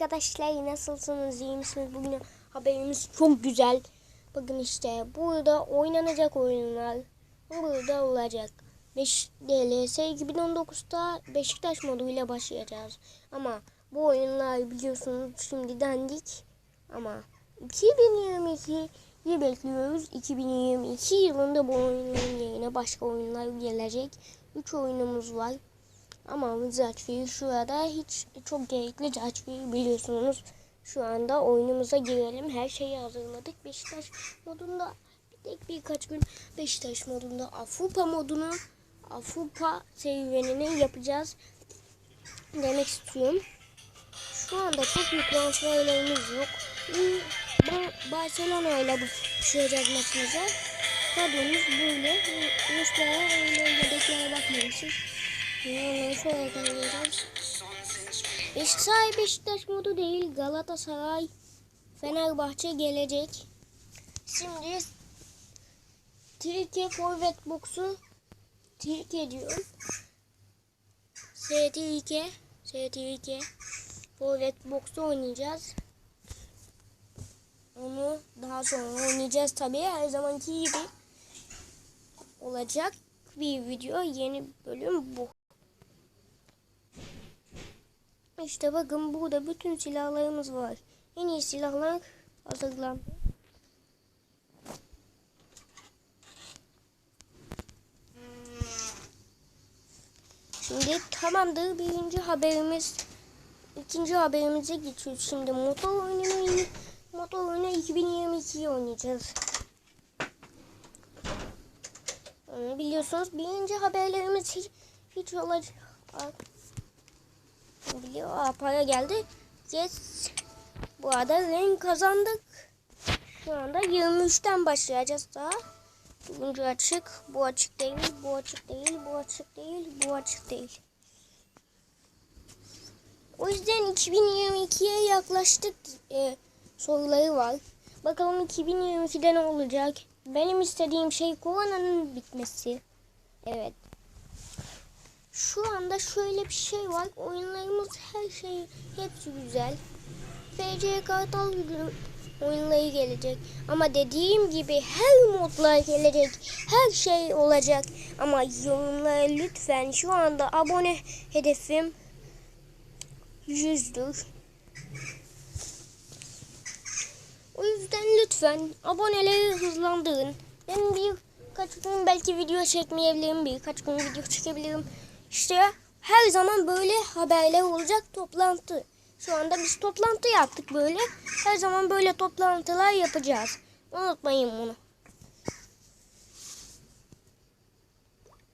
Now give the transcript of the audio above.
Arkadaşlar nasılsınız iyi misiniz? Bugün haberimiz çok güzel. Bakın işte burada oynanacak oyunlar burada olacak. 5 DLS 2019'da Beşiktaş moduyla başlayacağız. Ama bu oyunlar biliyorsunuz şimdi dandik. Ama 2022'yi bekliyoruz. 2022 yılında bu oyunların yerine başka oyunlar gelecek. 3 oyunumuz var. Ama Zatfir şu anda hiç çok gerekli Zatfir biliyorsunuz. Şu anda oyunumuza girelim. Her şeyi hazırladık. Beşiktaş modunda bir tek birkaç gün Beşiktaş modunda Afupa modunu Afupa serüvenini yapacağız demek istiyorum. Şu anda çok büyük transferlerimiz yok. Barcelona ile düşeceğiz maçımıza. Kadromuz böyle. Ruslara öyle yedeklere bakmamışız. Şöyle koyacağız. Beşiktaş modu değil. Galatasaray, Fenerbahçe gelecek. Şimdi Türkiye Forvet Box'u Türkiye diyorum. ST2 ST2 Forvet Box'u oynayacağız. Onu daha sonra oynayacağız tabii. Her zamanki gibi olacak bir video. Yeni bölüm bu. İşte bakın burada bütün silahlarımız var. En iyi silahlar hazırlandı. Şimdi tamamdır birinci haberimiz. ikinci haberimize geçiyoruz. Şimdi motor oyununu motor oyunu 2022'yi oynayacağız. Onu biliyorsunuz birinci haberlerimiz hiç, hiç olacak. Biliyor, Aa, para geldi. Yes. Bu arada renk kazandık. Şu anda 23'ten başlayacağız daha. Bugünkü açık. Bu açık değil, bu açık değil, bu açık değil, bu açık değil. O yüzden 2022'ye yaklaştık e, soruları var. Bakalım 2022'de ne olacak? Benim istediğim şey koronanın bitmesi. Evet. Şu anda şöyle bir şey var. Oyunlarımız her şey hepsi güzel. FC Kartal gücü oyunları gelecek. Ama dediğim gibi her modlar gelecek. Her şey olacak. Ama yorumlara lütfen şu anda abone hedefim 100'dür. O yüzden lütfen aboneleri hızlandırın. Ben bir kaç gün belki video çekmeyebilirim. Birkaç gün video çekebilirim. İşte her zaman böyle haberler olacak toplantı. Şu anda biz toplantı yaptık böyle. Her zaman böyle toplantılar yapacağız. Unutmayın bunu.